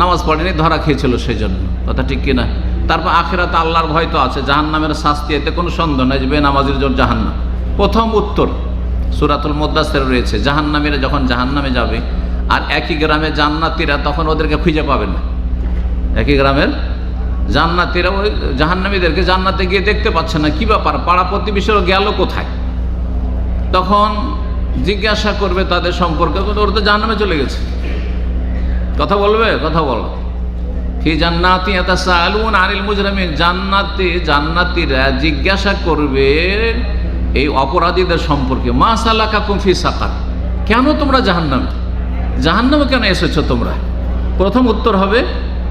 নামাজ পড়েনি, ধরা খেয়েছিল সেই জন্য কথা ঠিক কিনা? তারপর আখেরাতে আল্লাহর ভয় তো আছে, জাহান্নামের শাস্তি, এতে কোনো সন্দেহ নাই যে বেনামাজির জন্য জাহান্নাম। প্রথম উত্তর সুরাতুল মুদাসের রয়েছে, জাহান্নামীরা যখন জাহান্নামে যাবে, আর একই গ্রামে জান্নাতিরা তখন ওদেরকে খুঁজে পাবে না। একই গ্রামের জান্নাতিরা ওই জাহান্নামীদেরকে জান্নাতে গিয়ে দেখতে পাচ্ছে না, কি ব্যাপার? পাড়া প্রতিবেশীরা গেল কোথায়? তখন জিজ্ঞাসা করবে তাদের সম্পর্কে ওরা তো জাহান্নামে চলে গেছে। কথা বলবে? কথা বলো। ফি জান্নাতি ইয়াতাসাআলুন আনিল মুজরিমিন। জান্নাতে, জান্নাতীরা জিজ্ঞাসা করবে এই অপরাধীদের সম্পর্কে। মা সালাকাকুম ফি সাকার। কেন তোমরা জাহান্নামে? জাহান্নামে কেন এসেছ তোমরা? প্রথম উত্তর হবে,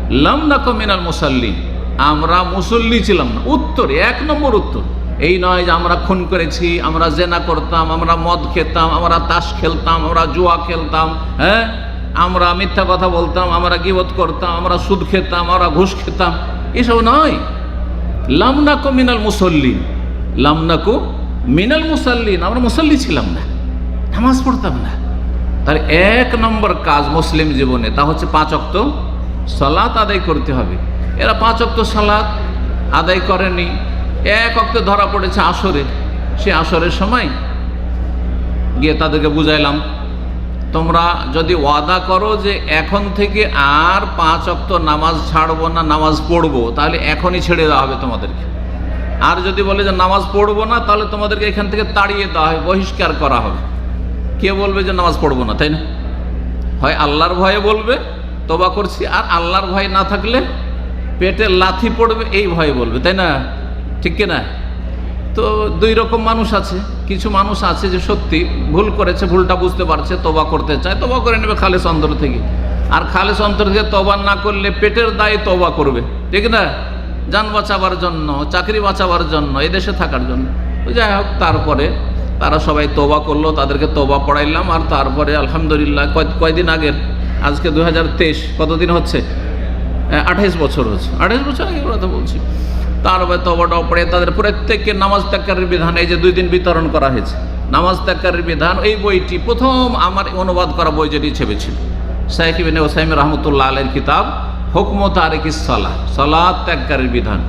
লাম নাকুম মিনাল মুসাল্লিন। আমরা মুসল্লি ছিলাম না। উত্তর, এক নম্বর উত্তর। এই নয় যে আমরা খুন করেছি, আমরা জেনা করতাম, আমরা মদ খেতাম, আমরা তাস খেলতাম, আমরা জুয়া খেলতাম হ্যাঁ? আমরা মিথ্যা কথা বলতাম, আমরা গিবত করতাম, আমরা সুদ খেতাম, আমরা ঘুষ খেতাম, এসব নয়। লামনাকো মিনাল মুসল্লিন। লামনাকো মিনাল মুসাল্লিন। আমরা মুসল্লি ছিলাম না, নামাজ পড়তাম না। তাহলে এক নম্বর কাজ মুসলিম জীবনে, তা হচ্ছে পাঁচ অক্ত সালাত আদায় করতে হবে। এরা পাঁচ অক্ত সালাত আদায় করেনি। এক অক্তে ধরা পড়েছে আসরে। সে আসরের সময় গিয়ে তাদেরকে বুঝাইলাম তোমরা যদি ওয়াদা করো যে এখন থেকে আর পাঁচ অক্ত নামাজ ছাড়বো না, নামাজ পড়ব, তাহলে এখনই ছেড়ে দেওয়া হবে তোমাদেরকে। আর যদি বলে যে নামাজ পড়ব না, তাহলে তোমাদেরকে এখান থেকে তাড়িয়ে দেওয়া হবে, বহিষ্কার করা হবে। কে বলবে যে নামাজ পড়ব না, তাই না? হয় আল্লাহর ভয়ে বলবে, তোবা করছি, আর আল্লাহর ভয় না থাকলে পেটে লাথি পড়বে, এই ভয়ে বলবে, তাই না? ঠিক কিনা? তো দুই রকম মানুষ আছে। কিছু মানুষ আছে যে সত্যি ভুল করেছে, ভুলটা বুঝতে পারছে তোবা করতে চায়। তোবা করে নেবে খালেস অন্তর থেকে। আর খালেস অন্তর থেকে তোবা না করলে পেটের দায়ে তোবা করবে। ঠিক না? যান বাঁচাবার জন্য, চাকরি বাঁচাবার জন্য এই দেশে থাকার জন্য। যাই হোক, তারপরে তারা সবাই তোবা করল, তাদেরকে তোবা পড়াইলাম। আর তারপরে আলহামদুলিল্লাহ কয় কয়দিন আগের? আজকে দু হাজার তেইশ। কতদিন হচ্ছে? আঠাইশ বছর হচ্ছে। আঠাইশ বছর আগে কথা বলছি। তারপরে তবাটা পড়ে, তাদের প্রত্যেককে নামাজ ত্যাগকারীর বিধান, এই যে দুই দিন বিতরণ করা হয়েছে। নামাজ ত্যাগকারীর বিধান, এই বইটি প্রথম আমার অনুবাদ করা বই যেটি ছেপেছিল। সাইকিবিন ওসাইম রহমতুল্লাহ আলের কিতাব, হুকম তারিক সালাহ সালাদ ত্যাগকারীর বিধান।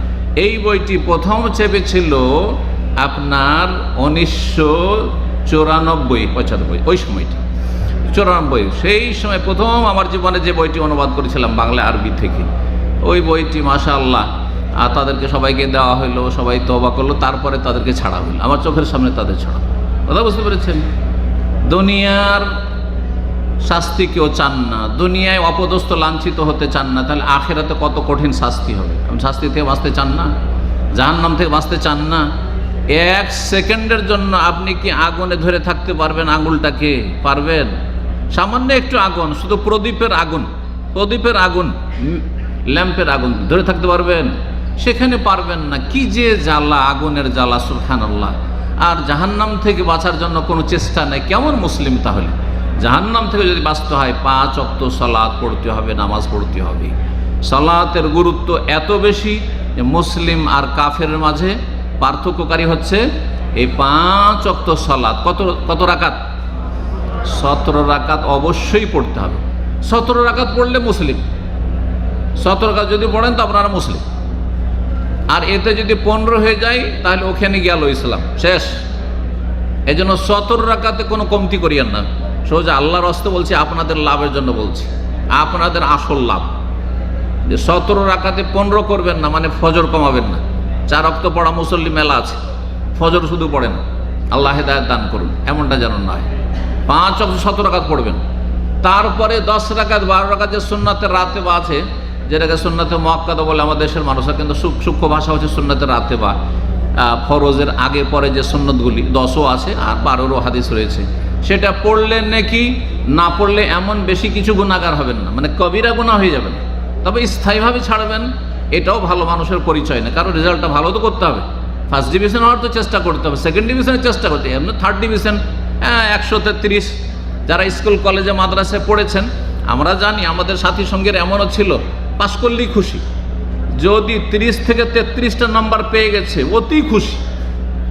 এই বইটি প্রথম চেপেছিল আপনার উনিশশো চুরানব্বই, পঁচানব্বই, ওই সময়টি। চুরানব্বই, সেই সময় প্রথম আমার জীবনে যে বইটি অনুবাদ করেছিলাম বাংলা আরবি থেকে। ওই বইটি মাশা আল্লাহ আর তাদেরকে সবাইকে দেওয়া হইল, সবাই তবা করল, তারপরে তাদেরকে ছাড়া হইল। আমার চোখের সামনে তাদের ছাড়া। কথা বুঝতে পেরেছেন? দুনিয়ার শাস্তি কেউ চান না। দুনিয়ায় অপদস্থ, লাঞ্ছিত হতে চান না। তাহলে আখেরাতে কত কঠিন শাস্তি হবে? শাস্তি থেকে বাঁচতে চান না? জাহান্নাম থেকে বাঁচতে চান না? এক সেকেন্ডের জন্য আপনি কি আগুনে ধরে থাকতে পারবেন? আঙুলটাকে পারবেন? সামান্য একটু আগুন, শুধু প্রদীপের আগুন প্রদীপের আগুন ল্যাম্পের আগুন ধরে থাকতে পারবেন? সেখানে পারবেন না। কি যে জ্বালা, আগুনের জ্বালা সুলখান আল্লাহ আর জাহান্নাম থেকে বাঁচার জন্য কোনো চেষ্টা নেই। কেমন মুসলিম তাহলে? জাহান্নাম থেকে যদি বাঁচতে হয়, পাঁচ অক্ত সালাদ পড়তে হবে, নামাজ পড়তে হবে। সালাতের গুরুত্ব এত বেশি যে মুসলিম আর কাফের মাঝে পার্থক্যকারী হচ্ছে এই পাঁচ অক্ত সালাদ কত কত রাকাত? সতেরো রাকাত অবশ্যই পড়তে হবে। সতেরো রাকাত পড়লে মুসলিম। সতেরো রাকাত যদি পড়েন তো আপনারা মুসলিম। আর এতে যদি পনেরো হয়ে যায়, তাহলে ওখানে গেল ইসলাম। শেষ। এই জন্য সতেরো রাকাতে কোনো কমতি করিয়েন না। সোজা আল্লাহর হস্তে বলছি, আপনাদের লাভের জন্য বলছি। আপনাদের আসল লাভ। যে সতেরো রাকাতে পনেরো করবেন না মানে ফজর কমাবেন না। চার রক্ত পড়া মুসল্লি মেলা আছে। ফজর শুধু পড়ে না। আল্লাহ হেদায়ত দান করুন। এমনটা যেন নয়। পাঁচ অক্ট সতেরো রাকাত পড়বেন। তারপরে দশ রাকাত, বারো রাকাত যে সুন্নাতের রাতে বা আছে। যেটাকে সুন্নাতে মক্কাদা বলে আমাদের দেশের মানুষরা কিন্তু সূক্ষ্ম ভাষা হচ্ছে সুন্নাতের রাতে বা ফরজের আগে পরে যে সুন্নতগুলি, দশও আছে আর বারোরও হাদিস রয়েছে। সেটা পড়লে নাকি, না পড়লে এমন বেশি কিছু গুণাগার হবেন না। মানে কবিরা গুণা হয়ে যাবেন। তবে স্থায়ীভাবে ছাড়বেন, এটাও ভালো মানুষের পরিচয় না। কারণ রেজাল্টটা ভালো তো করতে হবে। ফার্স্ট ডিভিশন হওয়ার তো চেষ্টা করতে হবে। সেকেন্ড ডিভিশনের চেষ্টা করতে হবে। এমনি থার্ড ডিভিশন হ্যাঁ একশো তেত্রিশ। যারা স্কুল, কলেজে, মাদ্রাসায় পড়েছেন, আমরা জানি আমাদের সাথী সঙ্গের এমনও ছিল। পাশ করলেই খুশি। যদি তিরিশ থেকে তেত্রিশটা নাম্বার পেয়ে গেছে, অতি খুশি।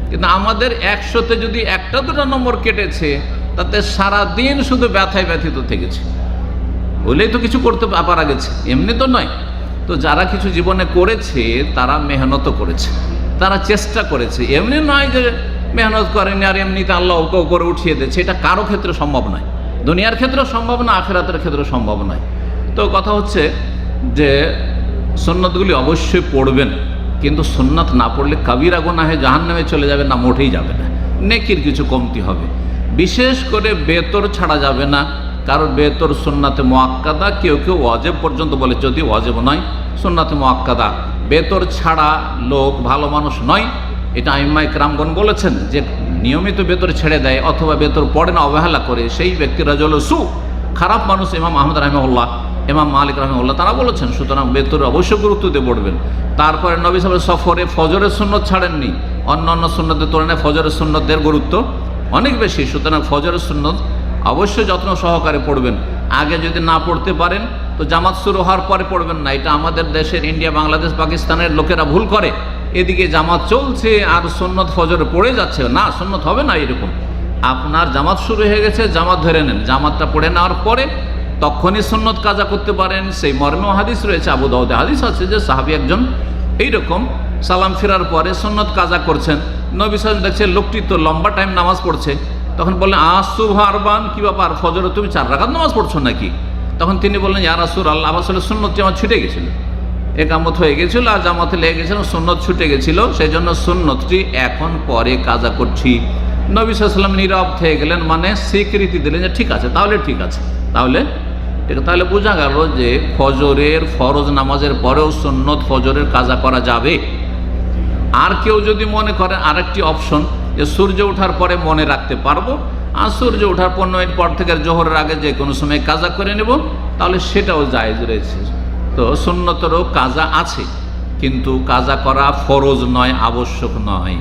কিন্তু আমাদের একশোতে যদি একটা দুটো নম্বর কেটেছে, তাতে সারা দিন শুধু ব্যথায় ব্যথিত থেকেছে। হলেই তো কিছু করতে পারা গেছে এমনি তো নয়। তো যারা কিছু জীবনে করেছে, তারা মেহনত করেছে। তারা চেষ্টা করেছে। এমনি নয় যে মেহনত করেনি আর এমনিতে আল্লাহ ওকে উপরে উঠিয়ে দিয়েছে। এটা কারও ক্ষেত্রে সম্ভব নয়। দুনিয়ার ক্ষেত্রেও সম্ভব না, আখেরাতের ক্ষেত্রে সম্ভব নয়। তো কথা হচ্ছে যে সন্ন্যতগুলি অবশ্যই পড়বেন, কিন্তু সুন্নাত না পড়লে কাবিরা গোনা হয়ে জাহান নামে চলে যাবে না, মোটেই যাবে না। নেকির কিছু কমতি হবে। বিশেষ করে বেতর ছাড়া যাবে না, কারণ বেতর সুন্নাতে মোয়াক্কাদা কেউ কেউ ওয়াজেব পর্যন্ত বলে যদি ওয়াজেব নয়, সুন্নাতে মোয়াক্কাদা। বেতর ছাড়া লোক ভালো মানুষ নয়, এটা আইম্মা ইকরামগণ বলেছেন, যে নিয়মিত বেতর ছেড়ে দেয় অথবা বেতর পড়ে না, অবহেলা করে, সেই ব্যক্তিরা জল সু, খারাপ মানুষ ইমাম আহমদ রহমউল্লাহ ইমাম মালিক রহমউল্লাহ তারা বলেছেন, সুতরাং বেতর অবশ্যই গুরুত্ব দিয়ে পড়বেন। তারপরে নবী সাহেবের সফরে ফজরের সুন্নত ছাড়েননি। অন্য অন্য সুন্নতের তুলনায় ফজরের সুন্নতের গুরুত্ব অনেক বেশি। সুতরাং ফজরের সুন্নত অবশ্যই যত্ন সহকারে পড়বেন। আগে যদি না পড়তে পারেন, তো জামাত শুরু হওয়ার পরে পড়বেন না। এটা আমাদের দেশের ইন্ডিয়া, বাংলাদেশ, পাকিস্তানের লোকেরা ভুল করে। এদিকে জামাত চলছে, আর সুন্নত ফজরে পড়ে যাচ্ছে। না, সুন্নত হবে না এরকম। আপনার জামাত শুরু হয়ে গেছে, জামাত ধরে নেন। জামাতটা পড়ে নেওয়ার পরে তখনই সুন্নত কাজা করতে পারেন। সেই মর্মেও হাদিস রয়েছে, আবু দাউদে হাদিস আছে যে সাহাবি একজন এইরকম সালাম ফেরার পরে সুন্নত কাজা করছেন। নবী দেখছে লোকটি তো লম্বা টাইম নামাজ পড়ছে। তখন বললেন আসু ভারবান কি ব্যাপার? ফজরে তুমি চার রাখাত নামাজ পড়ছো নাকি? তখন তিনি বললেন ইয়ার আসুর আল্লাহ আসলে সুন্নতটি আমার ছুটে গেছিল। একামত হয়ে গেছিল, আর জামাতে লেগে গেছিল, সুন্নত ছুটে গেছিল। সেই জন্য সুন্নতটি এখন পরে কাজা করছি। নবী সাল্লাম নীরব থেকে গেলেন মানে স্বীকৃতি দিলেন যে, ঠিক আছে, তাহলে ঠিক আছে। তাহলে আছে, তাহলে বোঝা গেল যে ফজরের ফরজ নামাজের পরেও সুন্নত ফজরের কাজা করা যাবে। আর কেউ যদি মনে করে আরেকটি অপশন যে সূর্য ওঠার পরে মনে রাখতে পারব আর সূর্য ওঠার পনেরো মিনিট পর থেকে জোহরের আগে যে কোনো সময় কাজা করে নেব তাহলে সেটাও জায়েজ রয়েছে। তো সুন্নতেরও কাজা আছে কিন্তু কাজা করা ফরজ নয় আবশ্যক নয়।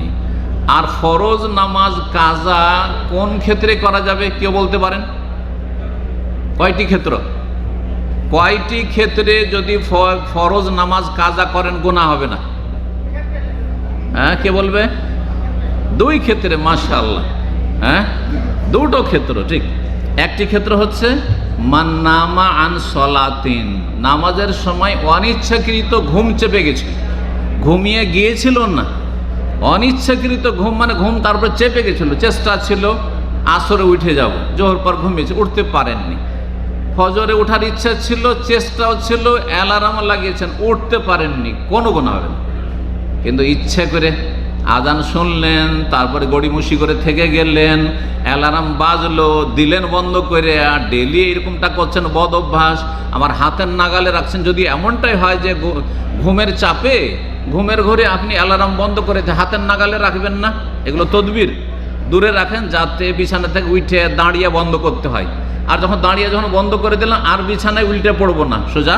আর ফরজ নামাজ কাজা কোন ক্ষেত্রে করা যাবে কেউ বলতে পারেন? কয়টি ক্ষেত্র? কয়টি ক্ষেত্রে যদি ফরজ নামাজ কাজা করেন গোনা হবে না? হ্যাঁ কে বলবে? দুই ক্ষেত্রে, মাশাআল্লাহ। হ্যাঁ দুটো ক্ষেত্র, ঠিক। একটি ক্ষেত্র হচ্ছে মান্নামা আন সলাতিন। নামাজের সময় অনিচ্ছাকৃত ঘুম চেপে গেছে। ঘুমিয়ে গিয়েছিল না? অনিচ্ছাকৃত ঘুম মানে ঘুম তারপরে চেপে গেছিল। চেষ্টা ছিল, আসরে উঠে যাব। জোহর পর ঘুমিয়েছে, উঠতে পারেননি। ফজরে ওঠার ইচ্ছা ছিল, চেষ্টাও ছিল, অ্যালার্মও লাগিয়েছেন, উঠতে পারেননি, কোনো গুণা হবে না। কিন্তু ইচ্ছে করে আজান শুনলেন, তারপরে গড়িমুষি করে থেকে গেলেন, অ্যালার্ম বাজলো, দিলেন বন্ধ করে, আর ডেলি এরকমটা করছেন, বদ অভ্যাস, আমার হাতের নাগালে রাখছেন। যদি এমনটাই হয় যে ঘুমের চাপে, ঘুমের ঘরে আপনি অ্যালার্ম বন্ধ করে হাতের নাগালে রাখবেন না, এগুলো তদবির। দূরে রাখেন, যাতে বিছানা থেকে উঠে দাঁড়িয়ে বন্ধ করতে হয়। আর যখন দাঁড়িয়ে যখন বন্ধ করে দিলাম, আর বিছানায় উল্টে পড়ব না। সোজা?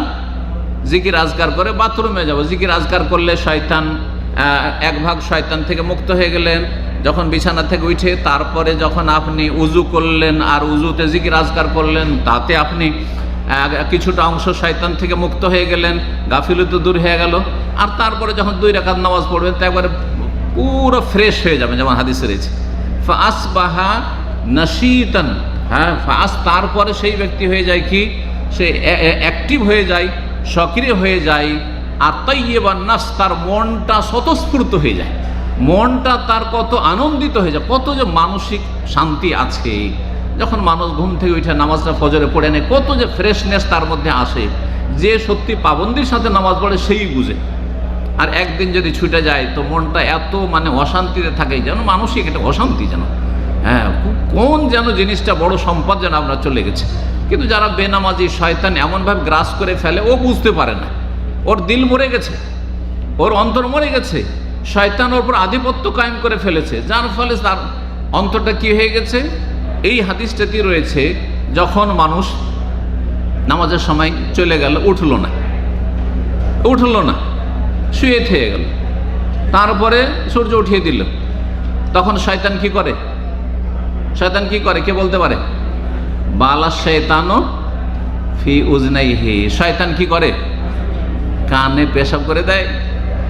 জিকির আজকার করে বাথরুমে যাব। জিকির আজকার করলে শয়তান এক ভাগ শয়তান থেকে মুক্ত হয়ে গেলেন। যখন বিছানা থেকে উঠে তারপরে যখন আপনি উজু করলেন আর উজুতে জিকির আজকার করলেন, তাতে আপনি কিছুটা অংশ শয়তান থেকে মুক্ত হয়ে গেলেন, গাফিলতি দূর হয়ে গেল। আর তারপরে যখন দুই রাকাত নামাজ পড়বেন, তো একবারে পুরো ফ্রেশ হয়ে যাবেন, যেমন হাদিসে রয়েছে। ফাস বাহা নাসিতান হ্যাঁ ফাস তারপরে সেই ব্যক্তি হয়ে যায় কি? সে অ্যাক্টিভ হয়ে যায়, সক্রিয় হয়ে যায়, আর তাইয়েবার নাস তার মনটা স্বতঃস্ফূর্ত হয়ে যায়। মনটা তার কত আনন্দিত হয়ে যায়, কত যে মানসিক শান্তি আছে। যখন মানুষ ঘুম থেকে উঠে নামাজটা ফজরে পড়ে নেয়, কত যে ফ্রেশনেস তার মধ্যে আসে। যে সত্যি পাবন্দির সাথে নামাজ পড়ে সেই বুঝে। আর একদিন যদি ছুটে যায়, তো মনটা এত মানে অশান্তিতে থাকে, যেন মানসিক একটা অশান্তি যেন। হ্যাঁ কোন যেন জিনিসটা বড় সম্পদ যেন আমরা চলে গেছে। কিন্তু যারা বেনামাজি, শয়তান এমনভাবে গ্রাস করে ফেলে, ও বুঝতে পারে না। ওর দিল মরে গেছে, ওর অন্তর মরে গেছে, শয়তান ওর উপর আধিপত্য কায়েম করে ফেলেছে। যার ফলে তার অন্তরটা কি হয়ে গেছে? এই হাদিসটাতে রয়েছে, যখন মানুষ নামাজের সময় চলে গেল, উঠল না। উঠল না, শুয়ে থেকে গেল। তারপরে সূর্য উঠিয়ে দিল। তখন শয়তান কি করে? শয়তান কি করে? কে বলতে পারে? বালা শয়তানও ফি উজনাই হে শয়তান কি করে? কানে পেশাব করে দেয়।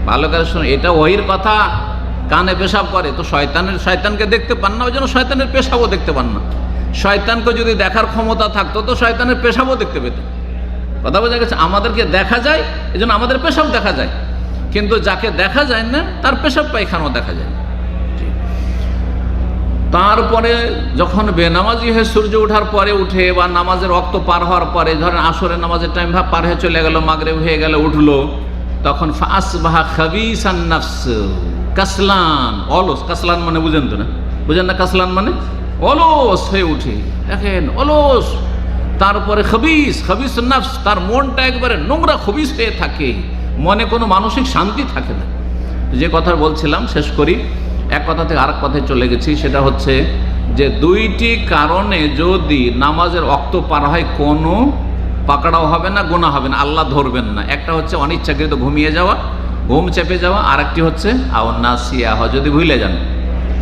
ভালো করে শুনে, এটা ওহির কথা। কানে পেশাব করে। তো শয়তানের, শয়তানকে দেখতে পান না ওই জন্য শয়তানের পেশাবও দেখতে পান না। শয়তানকে যদি দেখার ক্ষমতা থাকতো, তো শয়তানের পেশাবও দেখতে পেতেন কথা বোঝা গেছে? আমাদেরকে দেখা যায় এই আমাদের পেশাব দেখা যায়। কিন্তু যাকে দেখা যায় না, তার পেশাব পায়খানাও দেখা যায়। তারপরে যখন বেনামাজি হয়ে সূর্য ওঠার পরে উঠে বা নামাজের রক্ত পার হওয়ার পরে, ধরেন আসরের নামাজের টাইম ভাব পার হয়ে চলে গেল মাগরে হয়ে গেল, উঠল, তখন ফাস বাহা খাবিসান নাফস, কাসলান, অলস, কাসলান মানে বুঝেন তো না? বুঝেন না কাসলান মানে? অলস হয়ে উঠে, দেখেন, অলস। তারপরে খবিস খবিস নাফস, তার মনটা একবারে নোংরা খবিস হয়ে থাকে, মনে কোনো মানসিক শান্তি থাকে না। যে কথা বলছিলাম, শেষ করি। এক কথা থেকে আরেক কথায় চলে গেছি, সেটা হচ্ছে যে দুইটি কারণে যদি নামাজের অক্ত পার হয়, কোনো পাকড়াও হবে না গোনা হবে না, আল্লাহ ধরবেন না। একটা হচ্ছে অনিচ্ছাকৃত ঘুমিয়ে যাওয়া, ঘুম চেপে যাওয়া আর একটি হচ্ছে আওনাসিয়া হয় যদি ভুলে যান,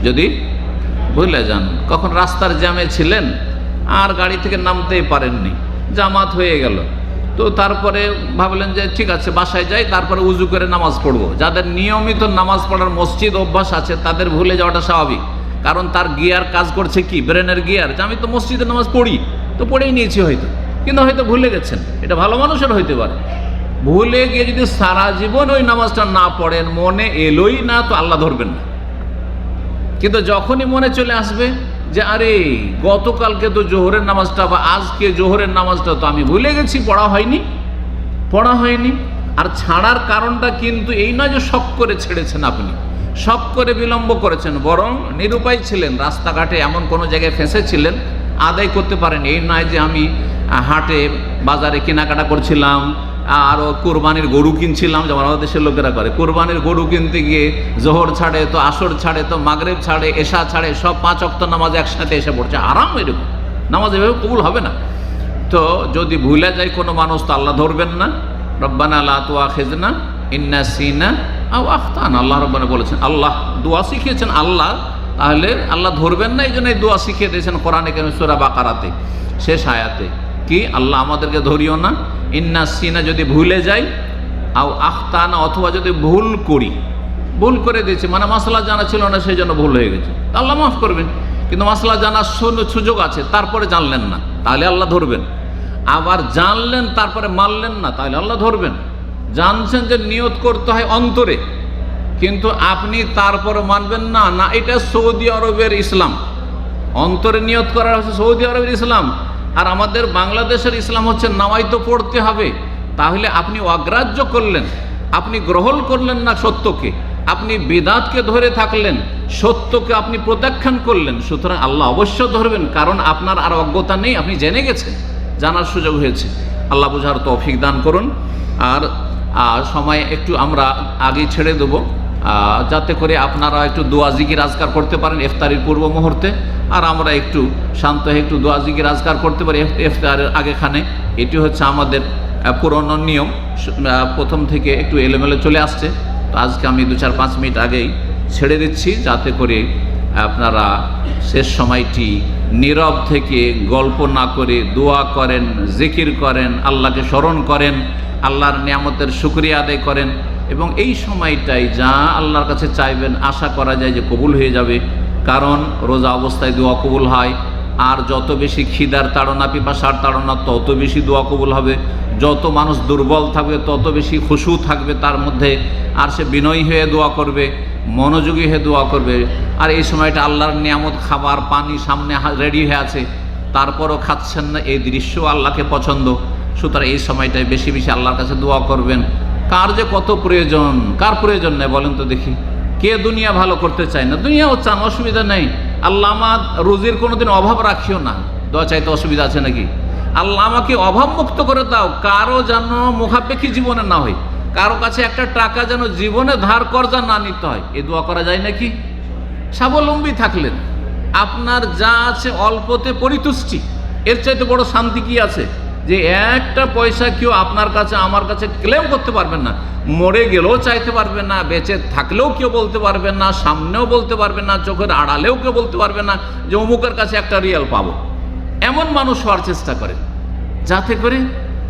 যদি ভুলে যান, কখন রাস্তার জ্যামে ছিলেন, আর গাড়ি থেকে নামতেই পারেননি, জামাত হয়ে গেল তো তারপরে ভাবলেন যে ঠিক আছে, বাসায় যাই, তারপরে উজু করে নামাজ পড়ব। যাদের নিয়মিত নামাজ পড়ার মসজিদ অভ্যাস আছে, তাদের ভুলে যাওয়াটা স্বাভাবিক। কারণ তার গিয়ার কাজ করছে কি? ব্রেনের গিয়ার। যে আমি তো মসজিদে নামাজ পড়ি, তো পড়েই নিয়েছি হয়তো। কিন্তু হয়তো ভুলে গেছেন। এটা ভালো মানুষের হইতে পারে। ভুলে গিয়ে যদি সারা জীবন ওই নামাজটা না পড়েন, মনে এলোই না, তো আল্লাহ ধরবেন না। কিন্তু যখনই মনে চলে আসবে যে আরে, গতকালকে তো জোহরের নামাজটা বা আজকে জোহরের নামাজটা তো আমি ভুলে গেছি, পড়া হয়নি পড়া হয়নি। আর ছাড়ার কারণটা কিন্তু এই নয় যে শখ করে ছেড়েছেন আপনি, শখ করে বিলম্ব করেছেন, বরং নিরুপায় ছিলেন, রাস্তাঘাটে এমন কোনো জায়গায় ফেঁসেছিলেন, আদায় করতে পারেন। এই নয় যে আমি হাটে বাজারে কেনাকাটা করছিলাম আরও কোরবানির গরু কিনছিলাম, যেমন আমাদের দেশের লোকেরা করে। কোরবানির গরু কিনতে গিয়ে জোহর ছাড়ে, তো আসর ছাড়ে, তো মাগরেব ছাড়ে, এশা ছাড়ে, সব পাঁচ অক্ত নামাজ একসাথে এসে পড়ছে। আরাম এরকম। নামাজ এভাবে কবুল হবে না। তো যদি ভুলে যায় কোনো মানুষ, তো আল্লাহ ধরবেন না। রব্বানা আল্লাহ তোয়া খেজনা ইন্না সিনা আও আখতান। আল্লাহ রব্বানা বলেছেন, আল্লাহ দোয়া শিখিয়েছেন আল্লাহ, তাহলে আল্লাহ ধরবেন না এই জন্য দোয়া শিখিয়ে দিয়েছেন কোরআনে কেন সুরা বাকারাতে, শেষ আয়াতে। কি? আল্লাহ আমাদেরকে ধরিও না ইন্না সিনা যদি ভুলে যাই, আও আখতানা, অথবা যদি ভুল করি, ভুল করে দিয়েছে মানে মশলা জানা ছিল না, সেই জন্য ভুল হয়ে গেছে। আল্লাহ মাফ করবেন, কিন্তু মশলা জানার সুযোগ আছে, তারপরে জানলেন না, তাহলে আল্লাহ ধরবেন। আবার জানলেন, তারপরে মানলেন না, তাহলে আল্লাহ ধরবেন। জানছেন যে নিয়ত করতে হয় অন্তরে, কিন্তু আপনি তারপরে মানবেন না না, এটা সৌদি আরবের ইসলাম। অন্তরে নিয়ত করার হচ্ছে সৌদি আরবের ইসলাম। আর আমাদের বাংলাদেশের ইসলাম হচ্ছে নামাই তো পড়তে হবে। তাহলে আপনি অগ্রাহ্য করলেন, আপনি গ্রহণ করলেন না সত্যকে, আপনি বেদাতকে ধরে থাকলেন, সত্যকে আপনি প্রত্যাখ্যান করলেন, সুতরাং আল্লাহ অবশ্য ধরবেন, কারণ আপনার আর অজ্ঞতা নেই, আপনি জেনে গেছেন, জানার সুযোগ হয়েছে। আল্লাহ বোঝার তৌফিক দান করুন। আর সময় একটু আমরা আগে ছেড়ে দেবো। যাতে করে আপনারা একটু দোয়া, জিকির, আজকার করতে পারেন ইফতারির পূর্ব মুহূর্তে। আর আমরা একটু শান্ত হয়ে একটু দোয়া আজকার করতে পারি ইফ- ইফতারের আগেখানে। এটি হচ্ছে আমাদের পুরনো নিয়ম। প্রথম থেকে একটু এলোমেলো চলে আসছে। তো আজকে আমি দু চার পাঁচ মিনিট আগেই ছেড়ে দিচ্ছি, যাতে করে আপনারা শেষ সময়টি নীরব থেকে গল্প না করে দোয়া করেন, জিকির করেন, আল্লাহকে স্মরণ করেন, আল্লাহর নিয়ামতের শুক্রিয়া আদায় করেন। এবং এই সময়টাই যা আল্লাহর কাছে চাইবেন, আশা করা যায় যে কবুল হয়ে যাবে। কারণ রোজা অবস্থায় দোয়া কবুল হয়। আর যত বেশি খিদার তাড়না, পিপাসার তাড়না, তত বেশি দোয়া কবুল হবে। যত মানুষ দুর্বল থাকবে, তত বেশি খুশু থাকবে তার মধ্যে। আর সে বিনয়ী হয়ে দোয়া করবে, মনোযোগী হয়ে দোয়া করবে। আর এই সময়টা আল্লাহর নিয়ামত, খাবার, পানি সামনে রেডি হয়ে আছে। তারপরও খাচ্ছেন না, এই দৃশ্য আল্লাহকে পছন্দ। সুতরাং এই সময়টায় বেশি বেশি আল্লাহর কাছে দোয়া করবেন। কার যে কত প্রয়োজন, কার প্রয়োজন নেই বলেন তো দেখি। কে দুনিয়া ভালো করতে চায় না? দুনিয়াও চান, অসুবিধা নেই। আল্লাহ আমার রুজির কোনোদিন অভাব রাখিও না। দোয়া চাইতে অসুবিধা আছে নাকি? আল্লাহ আমাকে অভাব মুক্ত করে দাও, কারও যেন মুখাপেক্ষী জীবনে না হয়। কারও কাছে একটা টাকা যেন জীবনে ধার কর্জা না নিতে হয়। এ দোয়া করা যায় নাকি? স্বাবলম্বী থাকলেন। আপনার যা আছে অল্পতে পরিতুষ্টি। এর চাইতে বড় শান্তি কি আছে? যে একটা পয়সা কেউ আপনার কাছে, আমার কাছে ক্লেম করতে পারবেন না। মরে গেলেও চাইতে পারবেন না, বেঁচে থাকলেও কেউ বলতে পারবেন না, সামনেও বলতে পারবেন না, চোখের আড়ালেও কেউ বলতে পারবে না যে অমুকের কাছে একটা রিয়াল পাবো। এমন মানুষ হওয়ার চেষ্টা করে। যাতে করে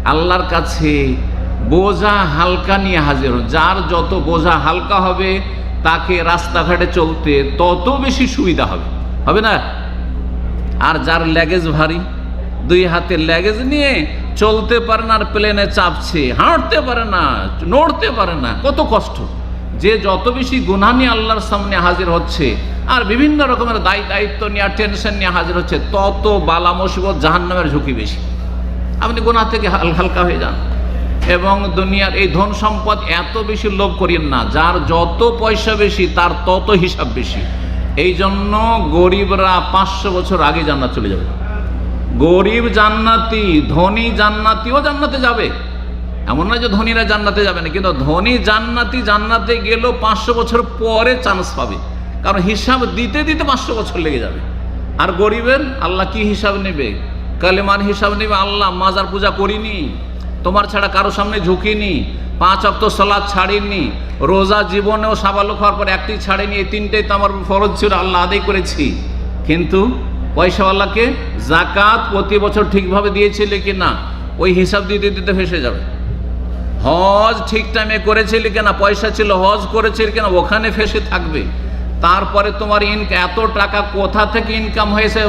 আল্লাহর কাছে বোঝা হালকা নিয়ে হাজির যার যত বোঝা হালকা হবে, তাকে রাস্তাঘাটে চলতে তত বেশি সুবিধা হবে। হবে না? আর যার ল্যাগেজ ভারী দুই হাতে ল্যাগেজ নিয়ে চলতে পারে না আর প্লেনে চাপছে, হাঁটতে পারে না, নড়তে পারে না, কত কষ্ট। যে যত বেশি গুনাহ নিয়ে আল্লাহর সামনে হাজির হচ্ছে আর বিভিন্ন রকমের দায়ী দায়িত্ব নিয়ে আর টেনশন নিয়ে হাজির হচ্ছে, তত বালা মুসিবত জাহান্নামের ঝুঁকি বেশি। আপনি গুনাহ থেকে হাল হালকা হয়ে যান। এবং দুনিয়ার এই ধন সম্পদ এত বেশি লোভ করিয়েন না, যার যত পয়সা বেশি, তার তত হিসাব বেশি। এই জন্য গরিবরা পাঁচশো বছর আগে জান্নাত চলে যাবে। গরিব জান্নাতি, ধনী জান্নাতিও জান্নাতে যাবে। এমন না যে ধনীরা জান্নাতে যাবে না, কিন্তু ধনী জান্নাতি জান্নাতে গেলেও পাঁচশো বছর পরে চান্স পাবে। কারণ হিসাব দিতে দিতে পাঁচশো বছর লেগে যাবে। আর গরিবের, আল্লাহ কি হিসাব নেবে? কালেমার হিসাব নেবে, আল্লাহ মাজার পূজা করিনি, তোমার ছাড়া কারও সামনে ঝুঁকিনি, পাঁচ অক্ত সলাদ ছাড়িনি, রোজা জীবনেও সাবালক হওয়ার পর একটি ছাড়িনি, এই তিনটেই তো আমার ফরজ ছিল, আল্লাহ আদায় করেছি। কিন্তু পয়সাওয়ালাকে জাকাত প্রতি বছর ঠিকভাবে দিয়েছিলে কি না? ওই হিসাব দিতে দিতে ফেসে যাবে। হজ ঠিক টাইমে করেছিলি কিনা পয়সা ছিল, হজ করেছিল কিনা ওখানে ফেসে থাকবে। তারপরে তোমার ইনকাম এত টাকা কোথা থেকে ইনকাম হয়েছে?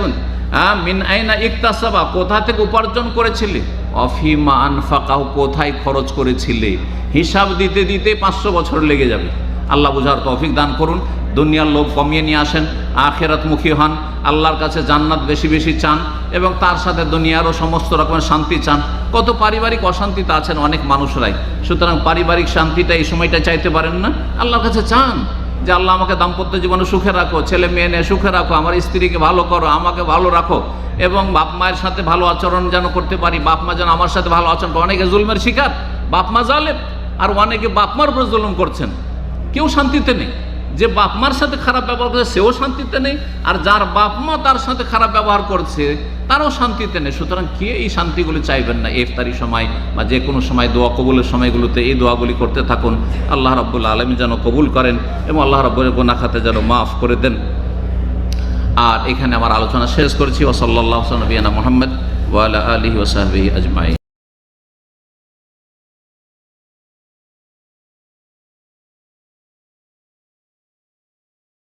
হ্যাঁ মিন ইকতাসাবা, কোথা থেকে উপার্জন করেছিলি? অফিমা আনফাকাহ, কোথায় খরচ করেছিলে? হিসাব দিতে দিতে পাঁচশো বছর লেগে যাবে। আল্লাহ বুঝার তৌফিক দান করুন। দুনিয়ার লোক কমিয়ে নিয়ে আসেন, আখেরাতমুখী হন, আল্লাহর কাছে জান্নাত বেশি বেশি চান এবং তার সাথে দুনিয়ারও সমস্ত রকমের শান্তি চান। কত পারিবারিক অশান্তিতে আছেন অনেক মানুষরাই। সুতরাং পারিবারিক শান্তিটা এই সময়টা চাইতে পারেন না। আল্লাহর কাছে চান যে, আল্লাহ আমাকে দাম্পত্য জীবনে সুখে রাখো, ছেলে মেয়ে নিয়ে সুখে রাখো, আমার স্ত্রীকে ভালো করো, আমাকে ভালো রাখো এবং বাপ মায়ের সাথে ভালো আচরণ যেন করতে পারি, বাপ মা যেন আমার সাথে ভালো আচরণ। অনেকে জুলমের শিকার, বাপ মা জালেম, আর অনেকে বাপ মার উপর জুলুম করছেন। কেউ শান্তিতে নেই। যে বাপ মার সাথে খারাপ ব্যবহার করছে, সেও শান্তিতে নেই, আর যার বাপ মা তার সাথে খারাপ ব্যবহার করছে, তারও শান্তিতে নেই। সুতরাং কে এই শান্তিগুলি চাইবেন না ইফতারি সময় বা যে কোনো সময় দোয়া কবুলের সময়গুলোতে এই দোয়াগুলি করতে থাকুন। আল্লাহ রাব্বুল আলমী যেন কবুল করেন এবং আল্লাহ রাব্বুল গোনা খাতে যেন মাফ করে দেন। আর এখানে আমার আলোচনা শেষ করছি। ওসল্লাহ নবীনা মোহাম্মদ ওয়ালা আলহি ওসাহাবি আজমাই